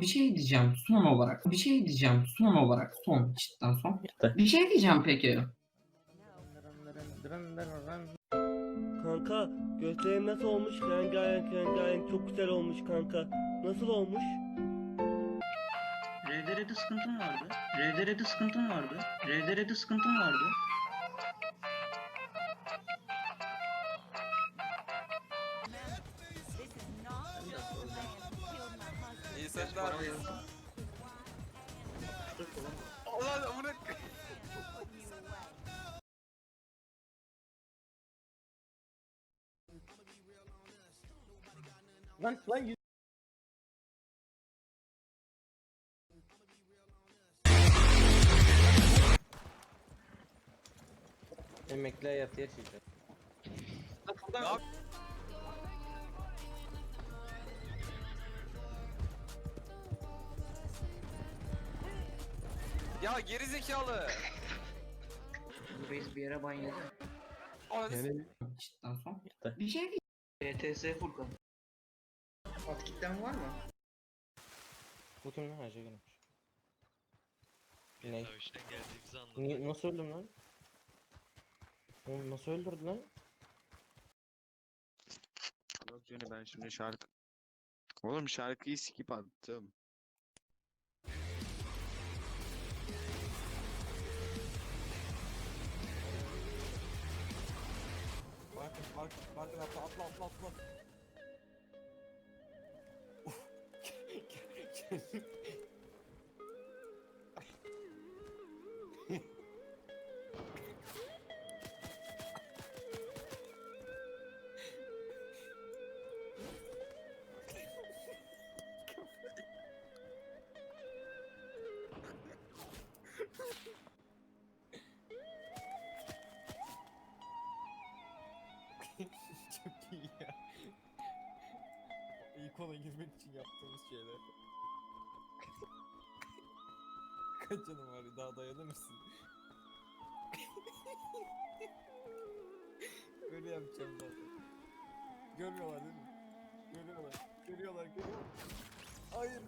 bir şey diyeceğim son olarak. Bir şey diyeceğim son olarak. Son cidden son. Bir şey diyeceğim peki. Kanka gösterim nasıl olmuş? Rengarenk rengarenk çok güzel olmuş kanka. Nasıl olmuş? RDR'de sıkıntım vardı. RDR'de sıkıntım vardı. RDR'de sıkıntım vardı. İyi sen de abi. Ulan amına Lan lan yüz... Emekli hayatı yaşayacak. Ne yap- Ya geri zekalı. Bu reis bir yere ban yedi. Ananı s- Cidden son. Yeter. Bir şey ETS Furkan. At kitlen var mı? Kim lan? Hacı girmiş. Ne? Savaştan geldiğimizi. Ni nasıl öldüm lan? Oğlum nasıl öldürdü lan? Yok yani ben şimdi şarkı... Oğlum şarkıyı skip attım. Barkın barkın atla atla atla atla. Çok iyi ya. İlk ona girmek için yaptığımız şeyler. Kaç canım var daha dayanır mısın? Böyle yapacağım zaten. Görmüyorlar değil mi? Görüyorlar. Görüyorlar görüyorlar. Hayır.